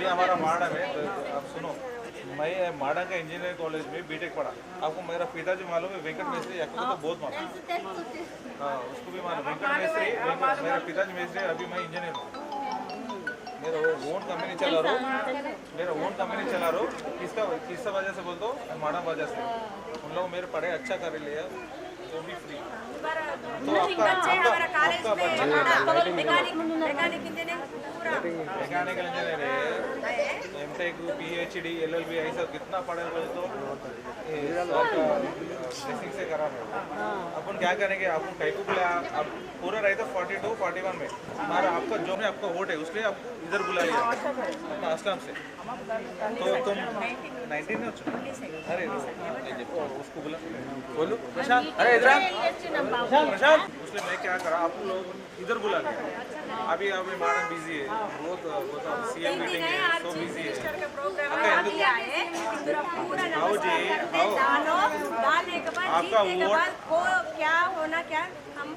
अभी हमारा माड़ा में तो आप सुनो। मैं माड़ा का इंजीनियरिंग कॉलेज में बीटेक पढ़ा। आपको मेरा पिताजी मालूम है, वेंकट मिस्त्री एक्चुअली तो बहुत मालूम हाँ। उसको भी मालूम वेंकट मिस्त्री मेरा पिताजी मिस्त्री, अभी मैं इंजीनियर हूँ। मेरा ओन कंपनी चला रहा हूँ। मेरा ओन कंपनी चला रहा हूँ। किसका किसका वजह से बोल दो माड़ा वजह से। उन लोग मेरे पढ़ाई अच्छा कर लिया वो भी फ्री तो आपका हमारा कॉलेज में मैकेनिक मैकेनिक इंजीनियरिंग पूरा। Mechanic engineering M tech PhD LLB ये सब कितना पढ़े हुए तो? बेसिक से खराब है। अपन क्या करेंगे? अपन कैकू बोले आप पूरा रहे तो 42 41 में। हमारा आपका जो है आपका वोट है उसलिए आपको इधर बुला लिया अपना असलम से। तो तुम नाइनटीन में अरे उसको बुला। बोलो। प्रशांत। अरे इधर प्रशांत। उसने मैं क्या करा आप लोग इधर बुला लिया। अभी अभी मैडम बिज़ी है। बहुत बहुत सीएम मीटिंग है तो बिज़ी है है। पूरा आओ जी, आओ। आपका वोट- क्या होना क्या? हम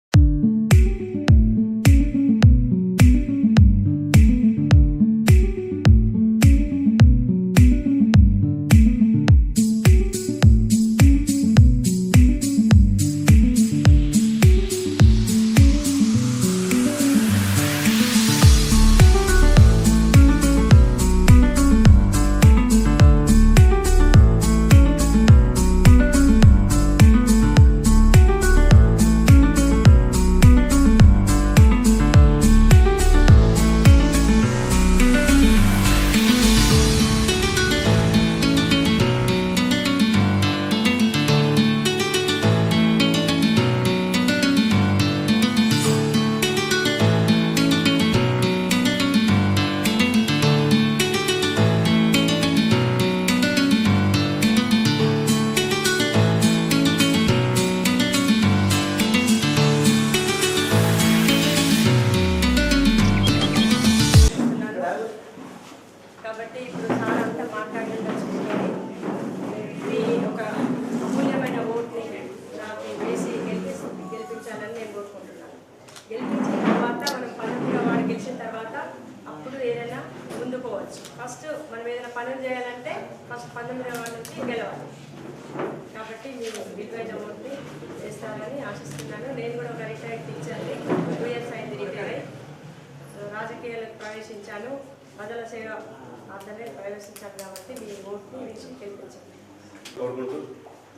కాబట్టి ఇప్పుడు సార్ అంతా మాట్లాడదలుచుకున్నది మీ ఒక అమూల్యమైన ఓట్ని నాకు వేసి గెలిపి గెలిపించాలని నేను కోరుకుంటున్నాను. గెలిపించిన తర్వాత మనం పనులుగా వాడు గెలిచిన తర్వాత అప్పుడు ఏదైనా ముందుకోవచ్చు. ఫస్ట్ మనం ఏదైనా పనులు చేయాలంటే ఫస్ట్ పంతొమ్మిది వాళ్ళ నుంచి గెలవాలి. కాబట్టి మీరు విలువైన ఓట్ని చేస్తారని ఆశిస్తున్నాను. నేను కూడా ఒక రిటైర్డ్ టీచర్ని టూ ఇయర్స్ అయింది రిటైర్ అయ్యి రాజకీయాలకు ప్రవేశించాను. ప్రజల సేవ అతనే ప్రవేశించాను కాబట్టి మీ ఓట్ని వేసి గెలిపించండి. కోరుకుంటూ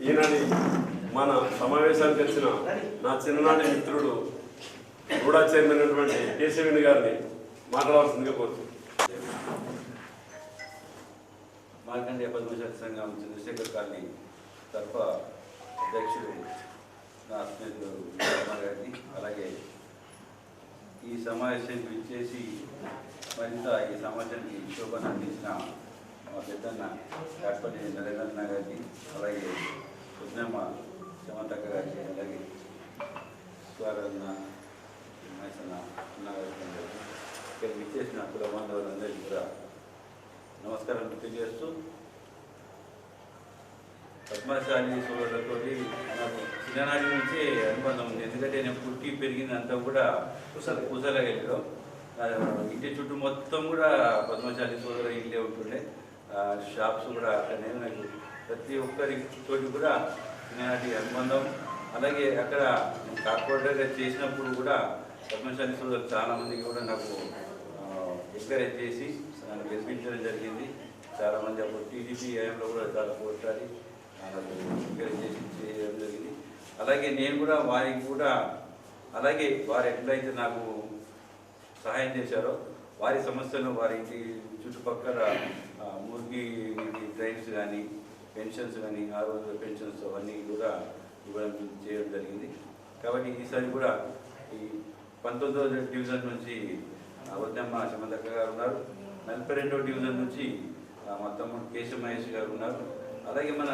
ఈనాటి మన సమావేశానికి వచ్చిన నా చిన్ననాటి మిత్రుడు రూడా చైర్మన్ అయినటువంటి కేశవిని గారిని మాట్లాడాల్సిందిగా కోరుతున్నాను మార్కండేయ పద్మశాలి సంఘం చంద్రశేఖర్ కాలనీ తరఫ అధ్యక్షుడు నా స్నేహితుడు గారిని అలాగే ఈ సమావేశానికి విచ్చేసి మరింత ఈ సమాజానికి శోభను అందించిన మా పెద్దన్న కాట్పల్లి నరేంద్రన్న గారిని అలాగే సుజ్ఞమ్మ సమంతక్క గారిని అలాగే స్వారన్న ఇక్కడ విచ్చేసిన కుల బాంధవులందరికీ కూడా నమస్కారం తెలియజేస్తూ పద్మశాలి సోదరులతో అనాథ చిన్ననాటి నుంచే అనుబంధం ఉంది. ఎందుకంటే నేను పుట్టి పెరిగిందంతా కూడా పూసలగలిలో ఇంటి చుట్టూ మొత్తం కూడా పద్మశాలి సోదర ఇల్లే ఉంటుండే. షాప్స్ కూడా అక్కడనే నాకు ప్రతి ఒక్కరి తోటి కూడా చిన్ననాటి అనుబంధం. అలాగే అక్కడ నేను కార్పొరేటర్గా చేసినప్పుడు కూడా పద్మశాలి సోదరు చాలామందికి కూడా నాకు ఎంకరేజ్ చేసి నన్ను గెలిపించడం జరిగింది. చాలామంది అప్పుడు టీడీపీ హయాంలో కూడా చాలా పోట్లాడి నాకు ఎంకరేజ్ చేసి చేయడం జరిగింది. అలాగే నేను కూడా వారికి కూడా అలాగే వారు ఎట్లయితే నాకు సహాయం చేశారో వారి సమస్యలను వారి ఇంటి చుట్టుపక్కల మురికి డ్రైన్స్ కానీ పెన్షన్స్ కానీ ఆ రోజు పెన్షన్స్ అవన్నీ కూడా ఇవ్వడం చేయడం జరిగింది. కాబట్టి ఈసారి కూడా ఈ పంతొమ్మిదవ డివిజన్ నుంచి వద్దమ్మ చమదక్క గారు ఉన్నారు. నలభై రెండవ డివిజన్ నుంచి మా తమ్ముడు కేశమహేష్ గారు ఉన్నారు. అలాగే మన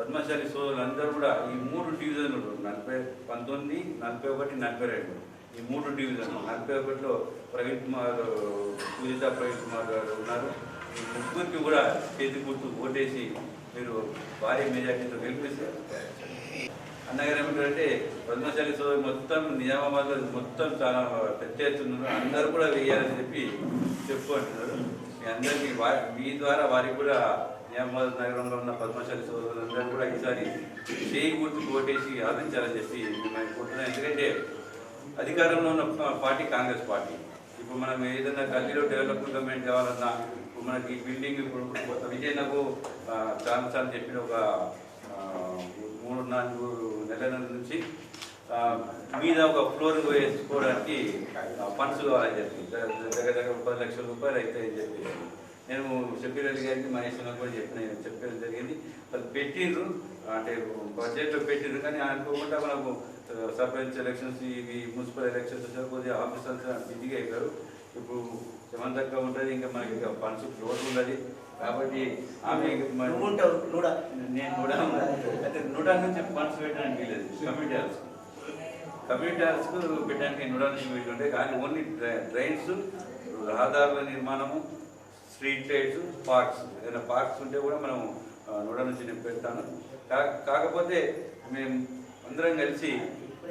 పద్మశాలి సోదరులు అందరూ కూడా ఈ మూడు డివిజన్లు నలభై పంతొమ్మిది నలభై ఒకటి నలభై రెండు. ఈ మూడు డివిజన్లు నలభై ఒకటిలో ప్రవీణ్ కుమార్ పూజిత ప్రవీణ్ కుమార్ గారు ఉన్నారు. ఈ ముగ్గురికి కూడా చేతి గుర్తు ఓటేసి మీరు భారీ మెజార్టీతో గెలిపిస్తారు అన్నగారు ఏమంటారంటే పద్మశాలి సోదరు మొత్తం నిజామాబాద్లో మొత్తం చాలా పెద్ద ఎత్తున అందరూ కూడా వేయాలని చెప్పి చెప్పు అంటున్నారు. మీ అందరికీ మీ ద్వారా వారికి కూడా నిజామాబాద్ నగరంలో ఉన్న పద్మశాలి సోదరులందరూ కూడా ఈసారి చేయి గుర్తు ఓటేసి ఆదరించాలని చెప్పి మిమ్మల్ని కోరుతున్నాను. ఎందుకంటే అధికారంలో ఉన్న పార్టీ కాంగ్రెస్ పార్టీ. ఇప్పుడు మనం ఏదైనా గల్లీలో డెవలప్మెంట్ కావాలన్నా ఇప్పుడు మనకి బిల్డింగ్ ఇప్పుడు కొత్త విజయనకు అని చాలా సార్లు చెప్పిన ఒక మూడు నాలుగు నెలల నుంచి మీద ఒక ఫ్లోర్ వేసుకోవడానికి ఫండ్స్ కావాలని చెప్పి దగ్గర దగ్గర పది లక్షల రూపాయలు అవుతాయని చెప్పి. నేను షబీర్ గారికి మహేష్ కూడా చెప్పిన చెప్పడం జరిగింది. అది పెట్టిండ్రు అంటే బడ్జెట్లో పెట్టిండ్రు కానీ అనుకోకుండా మనకు సర్పంచ్ ఎలక్షన్స్ ఇవి మున్సిపల్ ఎలక్షన్స్ వచ్చారు కొద్దిగా ఆఫీసర్స్ బిజీగా అయిపోయారు. ఇప్పుడు సెవెంత్ ఉంటుంది ఇంకా మనకి ఇంకా ఫండ్స్ ఫ్లోర్ ఉన్నది కాబట్టి ఆమె మరి- నేను కూడా అయితే నూట నుంచి ఫండ్స్ పెట్టడానికి లేదు కమ్యూనిటీ హాల్స్. కమ్యూనిటీ హాల్స్ పెట్టడానికి నూట నుంచి పెట్టుంటే కానీ ఓన్లీ ట్రైన్స్ రహదారుల నిర్మాణము స్ట్రీట్ లైట్స్ పార్క్స్. ఏదైనా పార్క్స్ ఉంటే కూడా మనం నూట నుంచి నేను పెడతాను. కా- కాకపోతే మేము అందరం కలిసి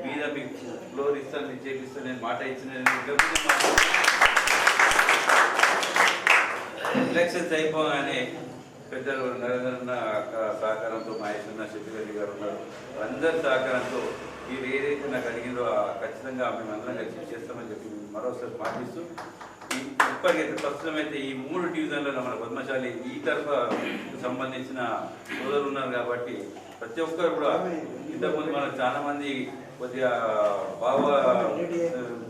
మీద మీకు ఫ్లోర్ ఇస్తాను మీకు చేపిస్తాను నేను మాట ఇచ్చిన ఎలక్షన్స్ అయిపోగానే పెద్దలు నరేంద్రన్న అక్క సహకారంతో మహేశ్వరన్న అన్న శెట్టిరెడ్డి గారు ఉన్నారు. అందరి సహకారంతో మీరు ఏదైతే నాకు అడిగిందో ఆ ఖచ్చితంగా మేము కలిసి చేస్తామని చెప్పి మరోసారి పాటిస్తూ ఈ ఇప్పటికైతే ప్రస్తుతం అయితే ఈ మూడు డివిజన్లలో మన పద్మశాలి ఈ తరఫు సంబంధించిన సోదరులు ఉన్నారు కాబట్టి ప్రతి ఒక్కరు కూడా ఇంతకుముందు మనం చాలామంది కొద్దిగా భావ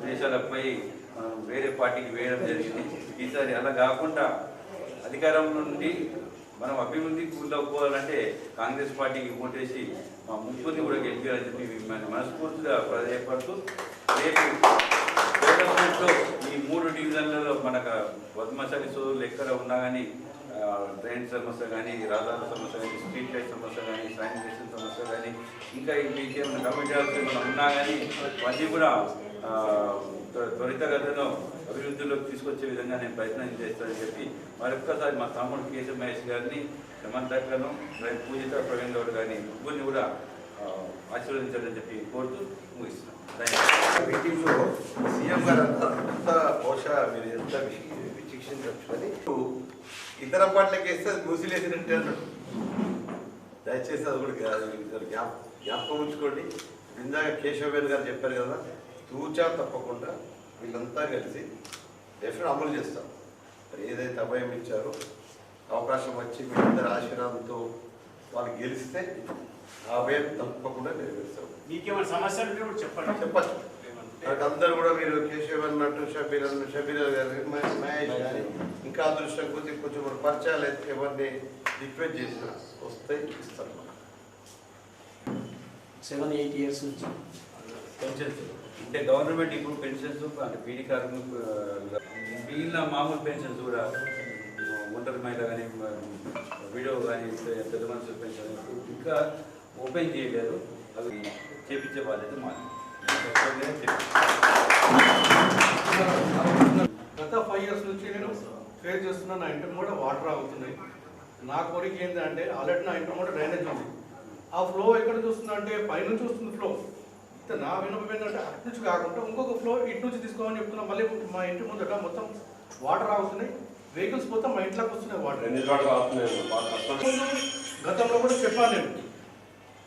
దేశాలపై వేరే పార్టీకి వేయడం జరిగింది. ఈసారి అలా కాకుండా అధికారం నుండి మనం అభివృద్ధి కూడకపోవాలంటే కాంగ్రెస్ పార్టీకి ఓటేసి మా ముగ్గురిని కూడా గెలిపారని చెప్పి మిమ్మల్ని మనస్ఫూర్తిగా ప్రజయపడుతూ రేపు డెవలప్మెంట్లో ఈ మూడు డివిజన్లలో మనకు పద్మశాలి సోదరులు ఎక్కడ ఉన్నా కానీ డ్రైన్ సమస్య కానీ రహదారుల సమస్య కానీ స్ట్రీట్ లైట్ సమస్య కానీ శానిటేషన్ సమస్య కానీ ఇంకా ఇంకేమైనా కమిటీ హాల్స్ ఏమైనా ఉన్నా కానీ అవన్నీ కూడా త్వరితగతిలో అభివృద్ధిలోకి తీసుకొచ్చే విధంగా నేను ప్రయత్నం చేస్తానని చెప్పి మరొక్కసారి మా తమ్ముడు కేశవ మహేష్ గారిని సమంతక్కను పూజిత ప్రవీణ్ గౌడ్ గారిని ముగ్గురిని కూడా ఆశీర్వదించాలని చెప్పి కోరుతూ మీటింగ్లో సీఎం గారు అంత బహుశా మీరు ఎంత విచక్షించవచ్చు కానీ ఇతర పార్టీలకు వేస్తే అది మూసిలేసినట్టే అన్నాడు. దయచేసి అది కూడా జ్ఞాపకం ఉంచుకోండి. ఇందాక కేశవవేణ్ గారు చెప్పారు కదా తూచా తప్పకుండా వీళ్ళంతా కలిసి డెఫినెట్ అమలు చేస్తాం. మరి ఏదైతే అభయం ఇచ్చారో అవకాశం వచ్చి మీ అందరి ఆశీర్వాదంతో వాళ్ళు గెలిస్తే ఆ అభయం తప్పకుండా నెరవేరుస్తాం. మీకేమైనా సమస్యలు చెప్పండి. చెప్పచ్చు. నాకు అందరు కూడా మీరు కేశవ్ అన్నట్టు షబీర్ అన్న షబీర్ గారు మహేష్ గారి ఇంకా అదృష్టం కొద్ది కొంచెం మన పరిచయాలు అయితే ఎవరిని రిక్వెస్ట్ చేసిన వస్తాయి ఇస్తాను సెవెన్ ఎయిట్ ఇయర్స్ నుంచి. పెన్షన్స్. అంటే గవర్నమెంట్ ఇప్పుడు పెన్షన్స్ అంటే పీడీ కార్మికులు మిగిలిన మామూలు పెన్షన్స్ కూడా ఒంటరి మహిళ కానీ వీడియో కానీ పెద్ద మనుషుల పెన్షన్ ఇంకా ఓపెన్ చేయలేదు. అవి చేపించే బాధ్యత మాది. గత ఫైవ్ ఇయర్స్ నుంచి నేను ఫేస్ చేస్తున్నా నా ఇంటర్ కూడా వాటర్ ఆగుతున్నాయి. నా కోరిక ఏంటంటే ఆల్రెడీ నా ఇంటర్ కూడా డ్రైనేజ్ ఉంది. ఆ ఫ్లో ఎక్కడ చూస్తుందంటే పైనుంచి వస్తుంది ఫ్లో నా వినపం ఏంటంటే అటు నుంచి కాకుండా ఇంకొక ఫ్లో ఇటు నుంచి తీసుకోమని చెప్తున్నా. మళ్ళీ మా ఇంటి ముందట మొత్తం వాటర్ ఆగుతున్నాయి వెహికల్స్ మొత్తం మా ఇంట్లోకి వస్తున్నాయి వాటర్ గతంలో కూడా చెప్పాను నేను.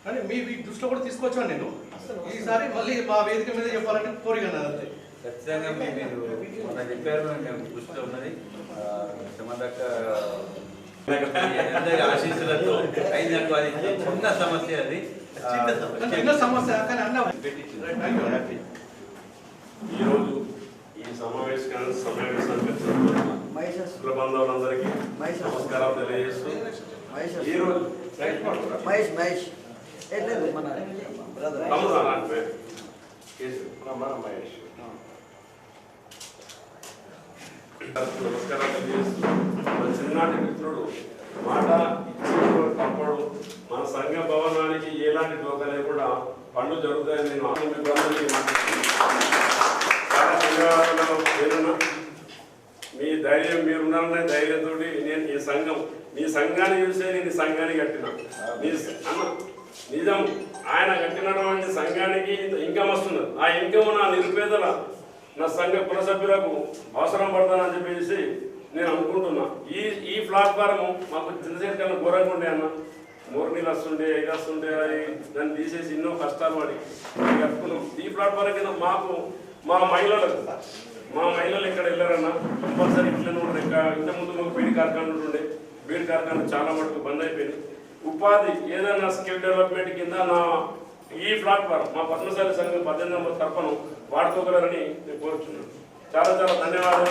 కానీ మీ మీ దృష్టిలో కూడా తీసుకొచ్చాను నేను. ఈసారి మళ్ళీ మా వేదిక మీద చెప్పాలని కోరిక అంతే. ఖచ్చితంగా మీ- మీరు మొన్న చెప్పారు మేము దృష్టిలో ఉన్నది. అందరి ఆశీస్సులతో అయిందనుకో అది చిన్న సమస్య అది. ఈరోజు ఈ సమావేశాన్ని కుల బంధువులందరికీ నమస్కారాలు తెలియజేస్తూ ఈరోజు మహేష్ మహేష్. మహేష్. నమస్కారాలు తెలియజేస్తూ మన చిన్ననాటి మిత్రుడు మాట తప్పడు మన సంఘ భవనానికి ఎలాంటి డోకా లేకుండా పనులు జరుగుతాయని నేను ఆమె మీ ధైర్యం మీరున్నారనే ధైర్యంతో నేను ఈ సంఘం మీ సంఘాన్ని చూసే నేను ఈ సంఘాన్ని కట్టిన. మీ అన్న నిజం. ఆయన కట్టినటువంటి సంఘానికి ఇంత ఇన్కమ్ వస్తున్నది. ఆ ఇన్కమ్ నా నిరుపేదల నా సంఘ కుల సభ్యులకు అవసరం పడతానని చెప్పేసి నేను అనుకుంటున్నా. ఈ ఈ ప్లాట్ఫారం మాకు చంద్రశేఖర్ కన్నా ఘోరంగా ఉండే అన్న. మూడు నీళ్ళు వస్తుండే ఇది వస్తుండే అది దాన్ని తీసేసి ఎన్నో కష్టాలు పడి కట్టుకున్నాం. ఈ ప్లాట్ఫారం కింద మాకు మా మహిళలకు మా మహిళలు ఇక్కడ వెళ్ళారన్న కంపల్సరీ ఇట్లనే ఉండరు ఇంకా ఇంత ముందు మాకు బీడి కార్ఖానలు ఉండే. బీడి కార్ఖాన చాలా మటుకు బంద్ అయిపోయింది ఉపాధి ఏదైనా స్కిల్ డెవలప్మెంట్ కింద నా ఈ ప్లాట్ఫారం మా పద్మశాలి సంఘం పద్దెనిమిది నెంబర్ తరఫున వాడుకోగలరని నేను కోరుచున్నాను. చాలా చాలా ధన్యవాదాలు.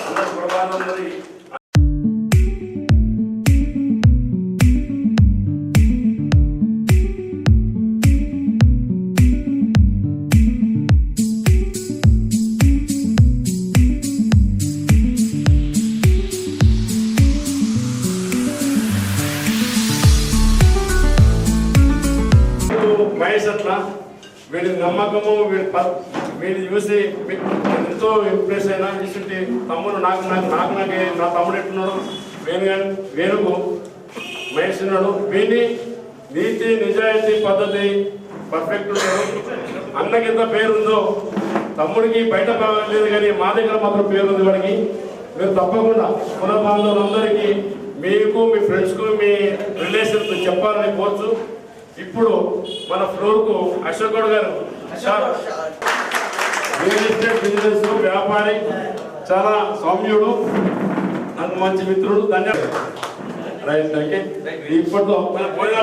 అందరి ప్రభావం మహేష్ అట్లా వీడి నమ్మకము వీడి మీరు చూసి మీ- ఎంతో ఇంప్రెస్ అయినా చూసి తమ్ముడు నాకు నాకు నాకు నాకు నా తమ్ముడు ఎట్టున్నాడు? వేణు గాని వేణుకు మహేష్ ఉన్నాడు. వీని నీతి నిజాయితీ పద్ధతి పర్ఫెక్ట్ ఉన్నాడు అన్నకి ఎంత పేరుందో తమ్ముడికి బయట లేదు కానీ మా దగ్గర మాత్రం పేరు ఉంది వాడికి. మీరు తప్పకుండా కుల బాంధవులందరికీ మీకు మీ ఫ్రెండ్స్కు మీ రిలేషన్స్ చెప్పాలని కోర్చు. ఇప్పుడు మన ఫ్లోర్కు అశోక్ గౌడ్ గారు. సార్, రియల్ ఎస్టేట్ బిజినెస్ వ్యాపారి చాలా సౌమ్యుడు నాకు మంచి మిత్రుడు. ధన్యవాదాలు. రైట్ ఇప్పట్లో